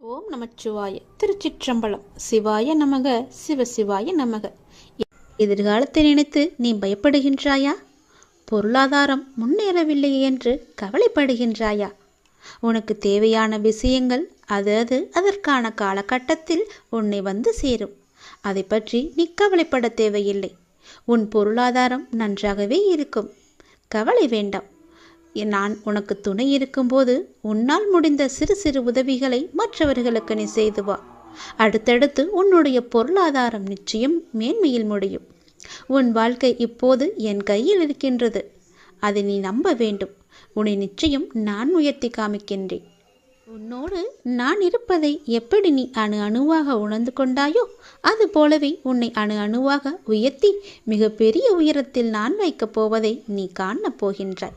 ஓம் நமச்சிவாய. திருச்சிற்றம்பலம். சிவாய நமக. சிவசிவாய நமக. எதிர்காலத்தை நினைத்து நீ பயப்படுகின்றாயா? பொருளாதாரம் முன்னேறவில்லை என்று கவலைப்படுகின்றாயா? உனக்கு தேவையான விஷயங்கள் அது அது அதற்கான காலகட்டத்தில் உன்னை வந்து சேரும். அதை பற்றி நீ கவலைப்பட தேவையில்லை. உன் பொருளாதாரம் நன்றாகவே இருக்கும். கவலை வேண்டாம். நான் உனக்கு துணை இருக்கும்போது உன்னால் முடிந்த சிறு சிறு உதவிகளை மற்றவர்களுக்கு நீ செய்து வா. அடுத்தடுத்து உன்னுடைய பொருளாதாரம் நிச்சயம் மேன்மையில் முடியும். உன் வாழ்க்கை இப்போது என் கையில் இருக்கின்றது. அதை நீ நம்ப வேண்டும். உன்னை நிச்சயம் நான் உயர்த்தி காமிக்கின்றேன். உன்னோடு நான் இருப்பதை எப்படி நீ அணு அணுவாக உணர்ந்து கொண்டாயோ அது போலவே உன்னை அணு அணுவாக உயர்த்தி மிகப்பெரிய உயரத்தில் நான் வைக்கப் போவதை நீ காணப் போகின்றாய்.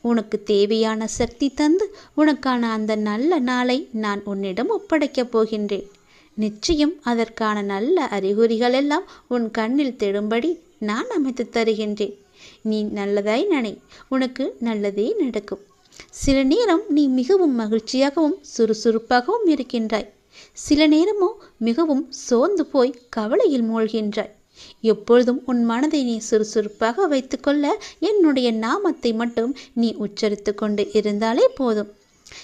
உனக்கு தேவையான சக்தி தந்து உனக்கான அந்த நல்ல நாளை நான் உன்னிடம் ஒப்படைக்கப் போகின்றேன். நிச்சயம் அதற்கான நல்ல அறிகுறிகள் எல்லாம் உன் கண்ணில் தெடும்படி நான் அமைத்து தருகின்றேன். நீ நல்லதாய் நினை உனக்கு நல்லதே நடக்கும். சில நேரம் நீ மிகவும் மகிழ்ச்சியாகவும் சுறுசுறுப்பாகவும் இருக்கின்றாய். சில நேரமோ மிகவும் சோர்ந்து போய் கவலையில் மூழ்கின்றாய். எப்பொழுதும் உன் மனதை நீ சுறுசுறுப்பாக வைத்துக்கொள்ள என்னுடைய நாமத்தை மட்டும் நீ உச்சரித்து கொண்டு இருந்தாலே போதும்.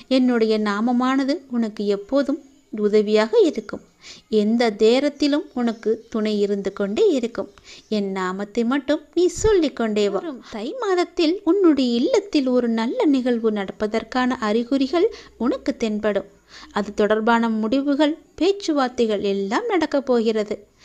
என்னுடைய நாமமானது உனக்கு எப்போதும் உதவியாக இருக்கும். எந்த நேரத்திலும் உனக்கு துணை இருந்து கொண்டே இருக்கும். என் நாமத்தை மட்டும் நீ சொல்லிக் கொண்டே வா. தை மாதத்தில் உன்னுடைய இல்லத்தில் ஒரு நல்ல நிகழ்வு நடப்பதற்கான அறிகுறிகள் உனக்கு தென்படும். அது தொடர்பான முடிவுகள் பேச்சுவார்த்தைகள் எல்லாம் நடக்கப் போகிறது.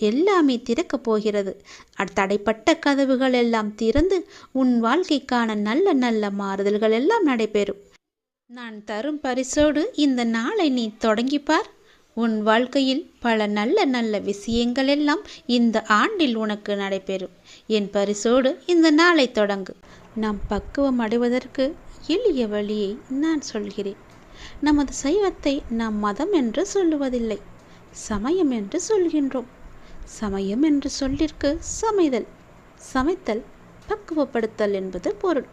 எல்லாமே திறக்கப் போகிறது. தடைப்பட்ட கதவுகள் எல்லாம் திறந்து உன் வாழ்க்கைக்கான நல்ல நல்ல மாறுதல்கள் எல்லாம் நடைபெறும். நான் தரும் பரிசோடு இந்த நாளை நீ தொடங்கிப்பார் உன் வாழ்க்கையில் பல நல்ல நல்ல விஷயங்கள் எல்லாம் இந்த ஆண்டில் உனக்கு நடைபெறும். என் பரிசோடு இந்த நாளை தொடங்கு. நாம் பக்குவம் அடைவதற்கு எளிய வழியை நான் சொல்கிறேன். நமது சைவத்தை நாம் மதம் என்று சொல்லுவதில்லை சமயம் என்று சொல்கின்றோம். சமயம் என்று சொல்லிற்கு சமைதல். சமைத்தல் பக்குவப்படுத்தல் என்பது பொருள்.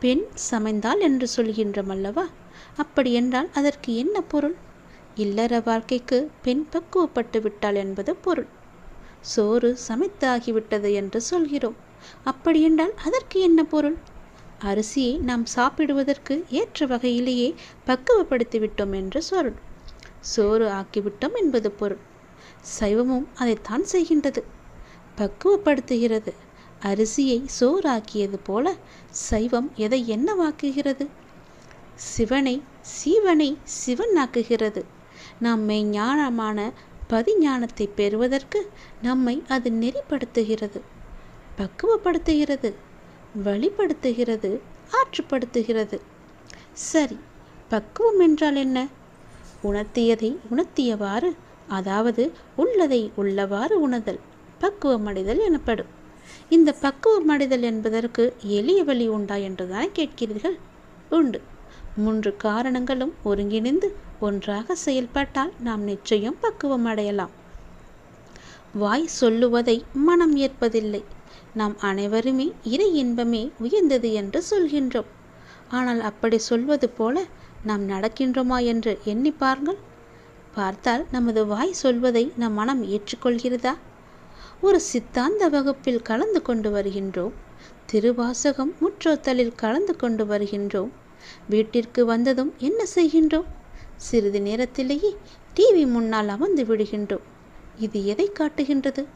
பெண் சமைந்தால் என்று சொல்கின்றோம் அல்லவா? அப்படி என்றால் அதற்கு என்ன பொருள்? இல்லற வாழ்க்கைக்கு பெண் பக்குவப்பட்டு விட்டாள் என்பது பொருள். சோறு சமைத்தாகிவிட்டது என்று சொல்கிறோம். அப்படி என்றால் அதற்கு என்ன பொருள்? அரிசியை நாம் சாப்பிடுவதற்கு ஏற்ற வகையிலேயே பக்குவப்படுத்தி விட்டோம் என்று சொல். சோறு ஆக்கிவிட்டோம் என்பது பொருள். சைவமும் அதைத்தான் செய்கின்றது. பக்குவப்படுத்துகிறது. அரிசியை சோறாக்கியது போல சைவம் எதை என்னவாக்குகிறது? சிவனை சீவனை சிவனாக்குகிறது. நாம் மெய்ஞானமான பதிஞானத்தை பெறுவதற்கு நம்மை அது நெறிப்படுத்துகிறது. பக்குவப்படுத்துகிறது. வழிப்படுத்துகிறது. ஆற்றுப்படுத்துகிறது. சரி பக்குவம் என்றால் என்ன? உணர்த்தியதை உணர்த்தியவாறு அதாவது உள்ளதை உள்ளவாறு உணர்தல் பக்குவமடைதல் எனப்படும். இந்த பக்குவமடைதல் என்பதற்கு எளிய வழி உண்டா என்றுதான் கேட்கிறீர்கள்? உண்டு. மூன்று காரணங்களும் ஒருங்கிணைந்து ஒன்றாக செயல்பட்டால் நாம் நிச்சயம் பக்குவம் அடையலாம் வாய் சொல்லுவதை மனம் ஏற்பதில்லை. நாம் அனைவருமே இறை இன்பமே உயர்ந்தது என்று சொல்கின்றோம். ஆனால் அப்படி சொல்வது போல நாம் நடக்கின்றோமா என்று எண்ணி பாருங்கள். பார்த்தால் நமது வாய் சொல்வதை நம் மனம் ஏற்றுக்கொள்கிறதா? ஒரு சித்தாந்த வகுப்பில் கலந்து கொண்டு வருகின்றோம். திருவாசகம் முற்றோத்தலில் கலந்து கொண்டு வருகின்றோம். வீட்டிற்கு வந்ததும் என்ன செய்கின்றோம்? சிறிது நேரத்திலேயே டிவி முன்னால் அமர்ந்து விடுகின்றோம். இது எதை காட்டுகின்றது?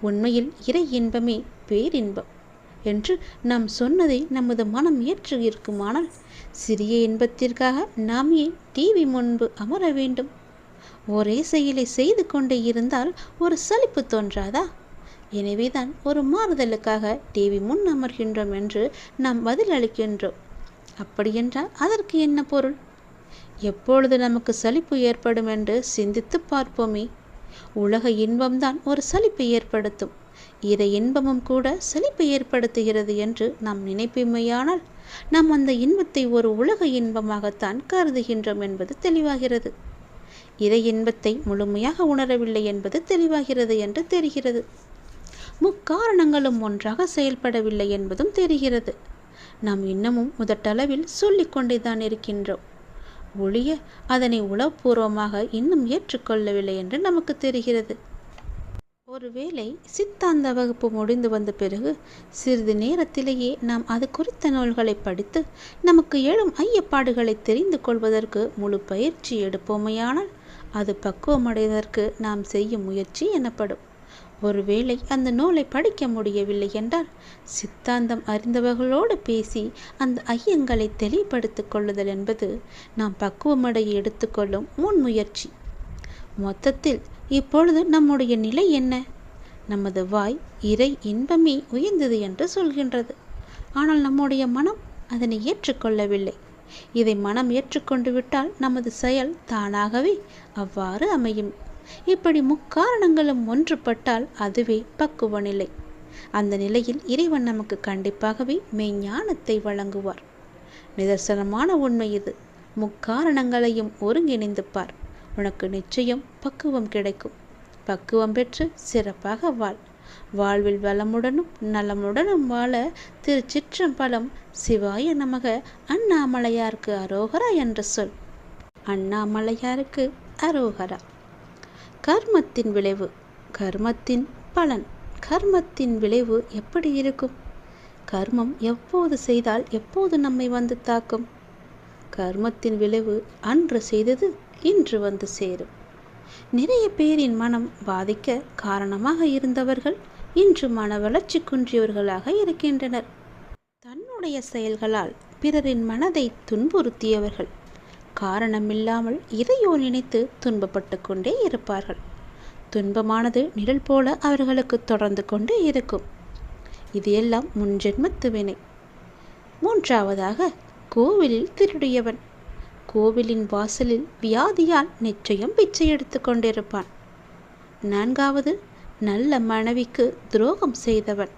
உண்மையில் இறை இன்பமே பேரின்பம் என்று நாம் சொன்னதை நமது மனம் ஏற்று இருக்குமானால் சிறிய இன்பத்திற்காக நாம் ஏன் டிவி முன்பு அமர வேண்டும். ஒரே செயலை செய்து கொண்டே இருந்தால் ஒரு சலிப்பு தோன்றாதா? எனவேதான் ஒரு மாறுதலுக்காக டிவி முன் அமர்கின்றோம் என்று நாம் பதில் அளிக்கின்றோம் அப்படியென்றால் அதற்கு என்ன பொருள்? எப்பொழுது நமக்கு சலிப்பு ஏற்படும் என்று சிந்தித்து பார்ப்போமே. உலக இன்பம்தான் ஒரு சலிப்பை ஏற்படுத்தும். இதை இன்பமும் கூட சலிப்பை ஏற்படுத்துகிறது என்று நாம் நினைப்புமையானால் நாம் அந்த இன்பத்தை ஒரு உலக இன்பமாகத்தான் கருதுகின்றோம் என்பது தெளிவாகிறது. இறை இன்பத்தை முழுமையாக உணரவில்லை என்பது தெளிவாகிறது என்று தெரிகிறது. முக்காரணங்களும் ஒன்றாக செயல்படவில்லை என்பதும் தெரிகிறது. நாம் இன்னமும் முதட்டளவில் சொல்லிக் கொண்டேதான் இருக்கின்றோம். ஒழிய அதனை உளப்பூர்வமாக இன்னும் ஏற்றுக்கொள்ளவில்லை என்று நமக்கு தெரிகிறது. ஒருவேளை சித்தாந்த வகுப்பு முடிந்து வந்த பிறகு சிறிது நேரத்திலேயே நாம் அது குறித்த நூல்களை படித்து நமக்கு எழும் ஐயப்பாடுகளை தெரிந்து கொள்வதற்கு முழு பயிற்சி எடுப்போமையானால் அது பக்குவமடைவதற்கு நாம் செய்யும் முயற்சி எனப்படும். ஒருவேளை அந்த நூலை படிக்க முடியவில்லை என்றால் சித்தாந்தம் அறிந்தவர்களோடு பேசி அந்த ஐயங்களை தெளிவுபடுத்திக் கொள்ளுதல் என்பது நாம் பக்குவமடைய எடுத்துக்கொள்ளும் முன்முயற்சி மொத்தத்தில் இப்பொழுது நம்முடைய நிலை என்ன? நமது வாய் இறை இன்பமே உயர்ந்தது என்று சொல்கின்றது. ஆனால் நம்முடைய மனம் அதனை ஏற்றுக்கொள்ளவில்லை. இதை மனம் ஏற்றுக்கொண்டு விட்டால் நமது செயல் தானாகவே அவ்வாறு அமையும். இப்படி முக்காரணங்களும் ஒன்றுபட்டால் அதுவே பக்குவ நிலை அந்த நிலையில் இறைவன் நமக்கு கண்டிப்பாகவே மெய்ஞானத்தை வழங்குவார். நிதர்சனமான உண்மை இது. முக்காரணங்களையும் ஒருங்கிணைந்து பார். உனக்கு நிச்சயம் பக்குவம் கிடைக்கும். பக்குவம் பெற்று சிறப்பாக வாழ். வாழ்வில் வளமுடனும் நலமுடனும் வாழ திருச்சிற்றம்பலம் சிவாய நமக. அண்ணாமலையாருக்கு அரோகரா என்று சொல். அண்ணாமலையாருக்கு அரோகரா. கர்மத்தின் விளைவு. கர்மத்தின் பலன். கர்மத்தின் விளைவு எப்படி இருக்கும்? கர்மம் எப்போது செய்தால் எப்போது நம்மை வந்து தாக்கும்? கர்மத்தின் விளைவு அன்று செய்தது இன்று வந்து சேரும். நிறைய பேரின் மனம் பாதிக்க காரணமாக இருந்தவர்கள் இன்று மன வளர்ச்சி குன்றியவர்களாக இருக்கின்றனர். தன்னுடைய செயல்களால் பிறரின் மனதை துன்புறுத்தியவர்கள். காரணமில்லாமல் இதையோ நினைத்து துன்பப்பட்டு கொண்டே இருப்பார்கள். துன்பமானது நிழல் போல அவர்களுக்கு தொடர்ந்து கொண்டே இருக்கும். இது எல்லாம் முன்ஜென்மத்து வினை மூன்றாவதாக கோவிலில் திருடியவன். கோவிலின் வாசலில் வியாதியால் நிச்சயம் பிச்சை எடுத்து கொண்டிருப்பான். நான்காவது நல்ல மனைவிக்கு துரோகம் செய்தவன்.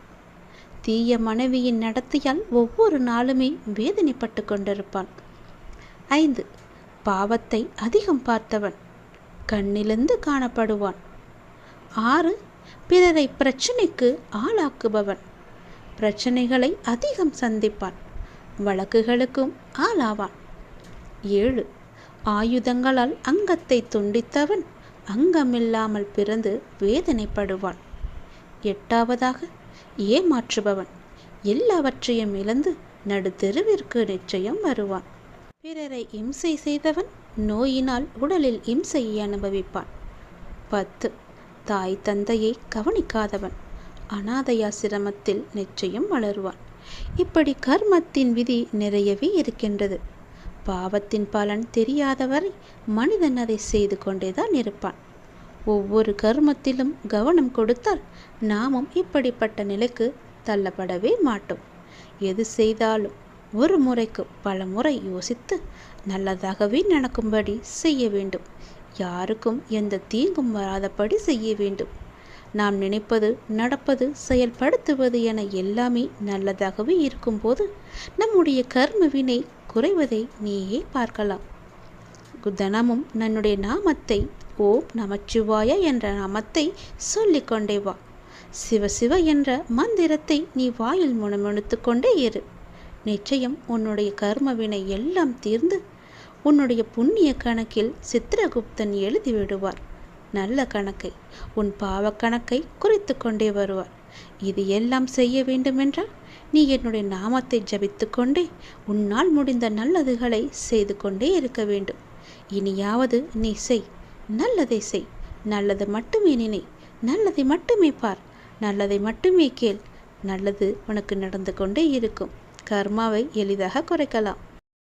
தீய மனைவியின் நடத்தையால் ஒவ்வொரு நாளுமே வேதனைப்பட்டு கொண்டிருப்பான். ஐந்து பாவத்தை அதிகம் பார்த்தவன். கண்ணிலிருந்து காணப்படுவான். ஆறு பிறரை பிரச்சனைக்கு ஆளாக்குபவன். பிரச்சனைகளை அதிகம் சந்திப்பான். வழக்குகளுக்கும் ஆளாவான். ஏழு. ஆயுதங்களால் அங்கத்தை துண்டித்தவன் அங்கமில்லாமல் பிறந்து வேதனைப்படுவான். எட்டாவதாக ஏமாற்றுபவன் எல்லாவற்றையும் இழந்து நடுத்தெருவிற்கு நிச்சயம் வருவான். பிறரை இம்சை செய்தவன் நோயினால் உடலில் இம்சையை அனுபவிப்பான். பத்து. தாய் தந்தையை கவனிக்காதவன் அனாதையாசிரமத்தில் நிச்சயம் வளருவான். இப்படி கர்மத்தின் விதி நிறையவே இருக்கின்றது. பாவத்தின் பலன் தெரியாதவரை மனிதன் அதை செய்து கொண்டேதான் இருப்பான். ஒவ்வொரு கர்மத்திலும் கவனம் கொடுத்தால் நாமும் இப்படிப்பட்ட நிலைக்கு தள்ளப்படவே மாட்டோம். எது செய்தாலும் ஒரு முறைக்கு பல முறை யோசித்து நல்லதாகவே நடக்கும்படி செய்ய வேண்டும். யாருக்கும் எந்த தீங்கும் வராதபடி செய்ய வேண்டும். நாம் நினைப்பது நடப்பது செயல்படுத்துவது என எல்லாமே நல்லதாகவே இருக்கும்போது நம்முடைய கர்ம வினை குறைவதை நீயே பார்க்கலாம். தினமும் நன்னுடைய நாமத்தை ஓம் நமச்சிவாய என்ற நாமத்தை சொல்லிக்கொண்டே வா. சிவ சிவ என்ற மந்திரத்தை நீ வாயில் முணுமுணுத்து கொண்டே இரு. நிச்சயம் உன்னுடைய கர்மவினை எல்லாம் தீர்ந்து உன்னுடைய புண்ணிய கணக்கில் சித்திரகுப்தன் எழுதி விடுவார். நல்ல கணக்கை உன் பாவ கணக்கை கொண்டே வருவார். இது எல்லாம் செய்ய வேண்டுமென்றால் நீ என்னுடைய நாமத்தை ஜபித்து கொண்டே உன்னால் முடிந்த நல்லதுகளை செய்து கொண்டே இருக்க வேண்டும். இனியாவது நீ செய். நல்லதை செய். நல்லது மட்டுமே நினை. நல்லதை மட்டுமே பார். நல்லதை மட்டுமே கேள். நல்லது உனக்கு நடந்து கொண்டே இருக்கும். கர்மாவை எளிதாக குறைக்கலாம்.